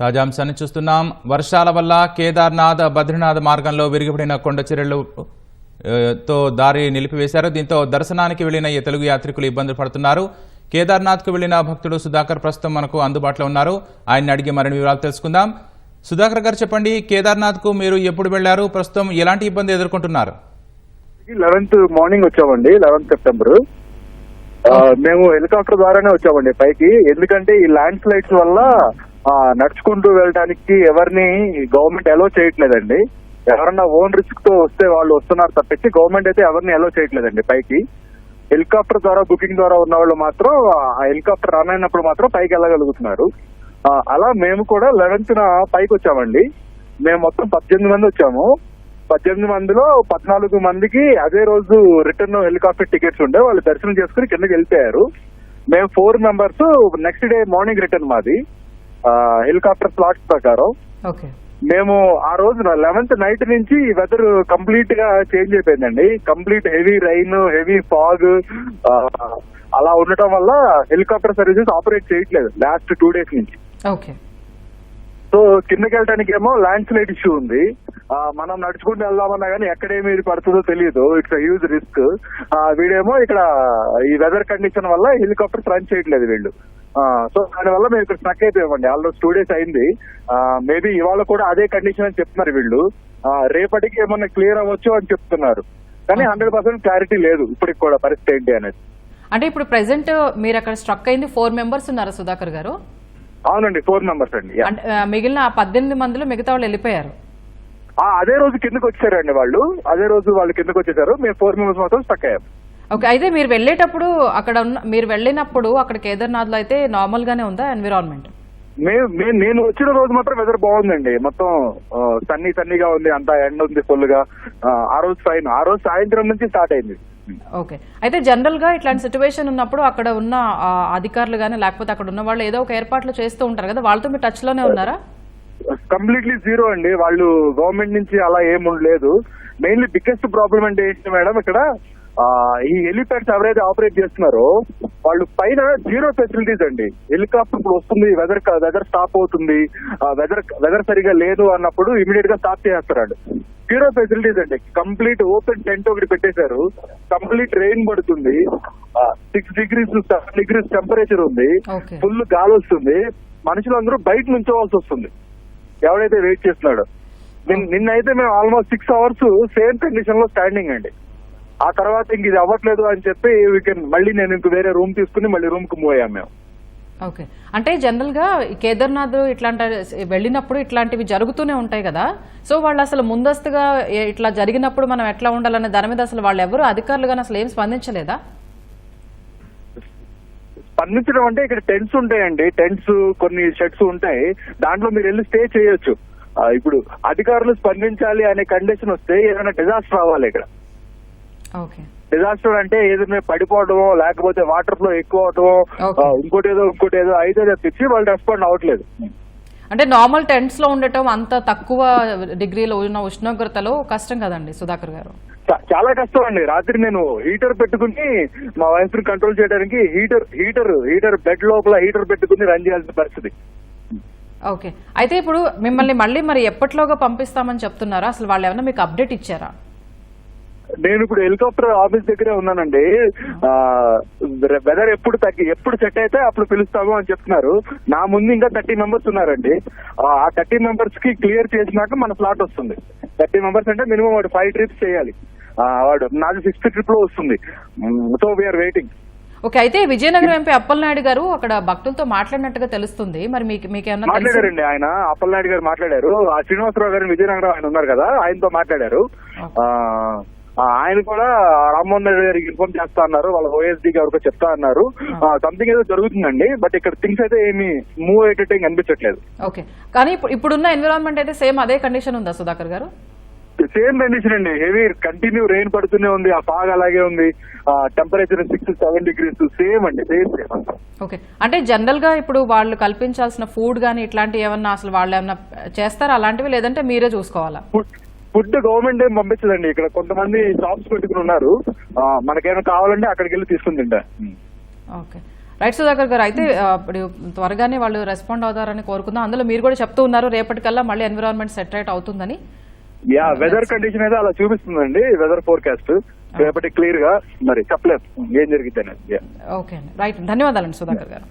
తాజాంశాన్ని చూస్తున్నాం. వర్షాల వల్ల కేదార్నాథ్ బద్రీనాథ్ మార్గంలో విరిగిపడిన కొండ చర్యలు తో దారి నిలిపివేశారు. దీంతో దర్శనానికి వెళ్ళిన ఈ తెలుగు యాత్రికులు ఇబ్బందులు పడుతున్నారు. కేదార్నాథ్కు వెళ్ళిన భక్తుడు సుధాకర్ ప్రస్తుతం మనకు అందుబాటులో ఉన్నారు. ఆయన్ని అడిగి మరిన్ని వివరాలు తెలుసుకుందాం. సుధాకర్ గారు చెప్పండి కేదార్నాథ్కు మీరు ఎప్పుడు వెళ్ళారు ప్రస్తుతం ఎలాంటి ఇబ్బంది ఎదుర్కొంటున్నారు? లెవెన్త్ మార్నింగ్ వచ్చామండి లెవెన్త్ సెప్టెంబర్. మేము హెలికాప్టర్ ద్వారానే వచ్చామండి పైకి. ఎందుకంటే ఈ ల్యాండ్ స్లైడ్స్ వల్ల నడుచుకుంటూ వెళ్ళడానికి ఎవరిని గవర్నమెంట్ అలో చేయట్లేదండి. ఎవరన్నా ఓన్ రిస్క్తో వస్తే వాళ్ళు వస్తున్నారు తప్పించి గవర్నమెంట్ అయితే ఎవరిని అలో చేయట్లేదండి పైకి. హెలికాప్టర్ ద్వారా బుకింగ్ ద్వారా ఉన్న వాళ్ళు మాత్రం ఆ హెలికాప్టర్ రన్ అయినప్పుడు మాత్రం పైకి వెళ్ళగలుగుతున్నారు. అలా మేము కూడా లెవెన్త్ పైకి వచ్చామండి. మేము మొత్తం పద్దెనిమిది మంది వచ్చాము. పద్దెనిమిది మందిలో పద్నాలుగు మందికి అదే రోజు రిటర్న్ హెలికాప్టర్ టికెట్స్ ఉండే. వాళ్ళు దర్శనం చేసుకుని కిందకి వెళ్ళిపోయారు. మేము four members next day morning return మాది. హెలికాప్టర్ స్లాట్స్ ప్రకారం. మేము ఆ రోజు లెవెన్త్ నైట్ నుంచి వెదర్ కంప్లీట్గా చేంజ్ అయిపోయిందండి. Complete heavy rain heavy fog అలా ఉండటం వల్ల హెలికాప్టర్ సర్వీసెస్ ఆపరేట్ చేయట్లేదు. లాస్ట్ టూ డేస్ నుంచి. ఓకే. సో కిందకి వెళ్ళడానికి ఏమో ల్యాండ్ స్లైడ్ ఇష్యూ ఉంది. మనం నడుచుకుంటూ వెళ్దామన్నా కానీ ఎక్కడేమి పడుతుందో తెలియదు. It's huge risk. వీడేమో ఇక్కడ ఈ వెదర్ కండిషన్ వల్ల హెలికాప్టర్స్ రన్ చేయట్లేదు వీళ్ళు. సో దానివల్ల మేము ఇక్కడ స్టక్ అయిపోయామండి. ఆల్మోస్ట్ టూ డేస్ అయింది. మేబీ ఇవాళ కూడా అదే కండిషన్ అని చెప్తున్నారు వీళ్ళు. రేపటికి ఏమన్నా క్లియర్ అవ్వచ్చు అని చెప్తున్నారు. కానీ హండ్రెడ్ పర్సెంట్ క్లారిటీ లేదు ఇప్పటికి కూడా పరిస్థితి ఏంటి అనేది. అంటే ఇప్పుడు ప్రెసెంట్ మీరు అక్కడ స్ట్రక్ అయింది ఫోర్ మెంబర్స్ ఉన్నారా సుధాకర్ గారు? అవునండి ఫోర్ మెంబర్స్ అండి మిగిలిన పద్దెనిమిది మందిలో మిగతా వాళ్ళు వెళ్ళిపోయారు. అదే రోజు కిందకి వచ్చారండి వాళ్ళు. అదే రోజు వాళ్ళు కిందకి వచ్చేసారు. మేము ఫోర్ మెంబర్స్ మాత్రం స్టక్ అయ్యాం. ఓకే అయితే మీరు వెళ్ళేటప్పుడు అక్కడ ఉన్న మీరు వెళ్ళినప్పుడు అక్కడ కేదార్నాథ్లో అయితే నార్మల్ గానే ఉందా ఎన్విరాన్మెంట్? నేను వచ్చిన రోజు మాత్రం వెదర్ బాగుందండి. మొత్తం సన్నీ సన్నీగా ఉంది అంతా ఎండ ఉంది ఫుల్గా. ఆ, ఆ రోజు ఫైన్ ఆ రోజు సాయంత్రం నుంచి స్టార్ట్ అయింది. ఓకే. అయితే జనరల్గా ఇట్లాంటి సిచ్యువేషన్ ఉన్నప్పుడు అక్కడ ఉన్న అధికారులు గానీ లేకపోతే అక్కడ ఉన్న వాళ్ళు ఏదో ఒక ఏర్పాట్లు చేస్తూ ఉంటారు కదా వాళ్ళతో మీరు టచ్లోనే ఉన్నారా? కంప్లీట్లీ జీరో అండి. వాళ్ళు గవర్నమెంట్ నుంచి అలా ఏం లేదు మెయిన్లీ బిగ్గెస్ట్ ప్రాబ్లం అంటే ఏంటి మేడం ఇక్కడ ఈ హెలిప్యాడ్స్ ఎవరైతే ఆపరేట్ చేస్తున్నారో వాళ్ళు పైన జీరో ఫెసిలిటీస్ అండి. హెలికాప్టర్ ఇప్పుడు వస్తుంది వెదర్ వెదర్ స్టాప్ అవుతుంది వెదర్ వెదర్ సరిగా లేదు అన్నప్పుడు ఇమీడియట్గా స్టాప్ చేస్తారండి జీరో ఫెసిలిటీస్ అండి. కంప్లీట్ ఓపెన్ టెంట్ ఒకటి పెట్టేశారు. కంప్లీట్ రెయిన్ పడుతుంది. Six degrees seven degrees temperature ఉంది. ఫుల్ గాలి వస్తుంది. మనుషులందరూ బయట నుంచోవాల్సి వస్తుంది. ఎవడైతే వెయిట్ చేస్తున్నాడో. నిన్- నిన్నైతే మేము ఆల్మోస్ట్ సిక్స్ అవర్స్ సేమ్ కండిషన్లో స్టాండింగ్ అండి. ఆ తర్వాత ఇంక ఇది అవ్వట్లేదు అని చెప్పి వీ కెన్ మళ్ళీ నేను ఇంక వేరే రూమ్ తీసుకుని మళ్ళీ రూమ్కు మూవ్ అయ్యాం మేము. ఓకే. అంటే జనరల్గా కేదార్నాథ్ ఇట్లాంటి వెళ్ళినప్పుడు ఇట్లాంటివి జరుగుతూనే ఉంటాయి కదా. సో వాళ్ళు అసలు ముందస్తుగా ఇట్లా జరిగినప్పుడు మనం ఎట్లా ఉండాలనే దాని మీద అసలు వాళ్ళు ఎవరు అధికారులు కానీ అసలు ఏం స్పందించలేదా? స్పందించడం అంటే ఇక్కడ టెంట్స్ ఉంటాయండి. టెంట్స్ కొన్ని షెడ్స్ ఉంటాయి. దాంట్లో మీరు వెళ్ళి స్టే చేయొచ్చు. ఇప్పుడు అధికారులు స్పందించాలి అనే కండిషన్ వస్తే ఏదైనా డిజాస్టర్ రావాలి ఇక్కడ. డిజాస్టర్ అంటే ఏదైనా పడిపోవడమో లేకపోతే వాటర్ ఫ్లో ఎక్కువ అవటమో ఇంకోటి ఏదో ఇంకోటి ఏదో అయితే తప్పించి వాళ్ళు రెస్పాండ్ అవ్వట్లేదు. అంటే నార్మల్ టెంట్స్లో ఉండటం అంత తక్కువ డిగ్రీలో ఉన్న ఉష్ణోగ్రతలో కష్టం కదండి సుధాకర్ గారు? చాలా కష్టం అండి. రాత్రి నేను హీటర్ పెట్టుకుని మా వైఫ్ని కంట్రోల్ చేయడానికి హీటర్ హీటర్ హీటర్ బెడ్ లోపల హీటర్ పెట్టుకుని రన్ చేయాల్సిన పరిస్థితి. ఓకే. అయితే ఇప్పుడు మిమ్మల్ని మళ్ళీ మరి ఎప్పటిలోగా పంపిస్తామని చెప్తున్నారా? అసలు వాళ్ళు ఏమైనా మీకు అప్డేట్ ఇచ్చారా? నేను ఇప్పుడు హెలికాప్టర్ ఆఫీస్ దగ్గరే ఉన్నానండి. ఆ వెదర్ ఎప్పుడు తగ్గి ఎప్పుడు సెట్ అయితే అప్పుడు పిలుస్తాము అని చెప్తున్నారు. నా ముందు ఇంకా థర్టీ మెంబర్స్ ఉన్నారండి. ఆ థర్టీ మెంబర్స్కి క్లియర్ చేసినాక మన ఫ్లాట్ వస్తుంది. థర్టీ మెంబర్స్ అంటే మినిమం వాడు ఫైవ్ ట్రిప్స్ చేయాలి. వాడు నాది సిక్స్త్ ట్రిప్లో వస్తుంది సో వీఆర్ వెయిటింగ్ ఓకే అయితే విజయనగరం ఎంపీ అప్పలనాయుడు గారు అక్కడ భక్తులతో మాట్లాడినట్టుగా తెలుస్తుంది. మరి మీకు మీకేమన్నా మాట్లాడారండి ఆయన. అప్పలనాయుడు గారు మాట్లాడారు. ఆ శ్రీనివాసరావు గారు విజయనగరం ఆయన ఉన్నారు కదా ఆయనతో మాట్లాడారు. ఆయన కూడా రామ్మోహన్ రెడ్డి గారికి ఇన్ఫార్మ్ చేస్తా అన్నారు. వాళ్ళ ఓఎస్డీ గారికి చెప్తా అన్నారు. సంథింగ్ ఏదో జరుగుతుందండి బట్ ఇక్కడ థింగ్స్ అయితే ఏమి మూవ్ అయ్యేటట్టు ఏం కనిపించట్లేదు. ఓకే. కానీ ఇప్పుడు ఇప్పుడున్న ఎన్విరాన్మెంట్ అయితే సేమ్ అదే కండిషన్ ఉందా సుధాకర్ గారు? సేమ్ కండిషన్ అండి. హెవీ కంటిన్యూ రెయిన్ పడుతూనే ఉంది ఆ ఫాగ్ అలాగే ఉంది temperature six seven degrees same అండి సేమ్ సేమ్ ఓకే. అంటే జనరల్గా ఇప్పుడు వాళ్ళు కల్పించాల్సిన ఫుడ్ కానీ ఇట్లాంటివి ఏమన్నా అసలు వాళ్ళు ఏమన్నా చేస్తారా అలాంటివి లేదంటే మీరే చూసుకోవాలా? ఫుడ్ గవర్నమెంట్ ఏం పంపించదండి. ఇక్కడ కొంతమంది షాప్స్ పెట్టుకుని ఉన్నారు. మనకేమైనా కావాలంటే అక్కడికి వెళ్ళి తీసుకుని తింటా. ఓకే. రైట్ సుధాకర్ గారు అయితే ఇప్పుడు త్వరగానే వాళ్ళు రెస్పాండ్ అవుతారని కోరుకుందాం. అందులో మీరు కూడా చెప్తూ ఉన్నారు రేపటికల్లా మళ్ళీ ఎన్విరాన్మెంట్ సెటరేట్ అవుతుందని. యా వెదర్ కండిషన్ అయితే అలా చూపిస్తుందండి వెదర్ ఫోర్కాస్ట్. రేపటి క్లియర్గా మరి చెప్పలేదు ఏం జరిగితే ఓకే అండి. రైట్ ధన్యవాదాలండి సుధాకర్ గారు.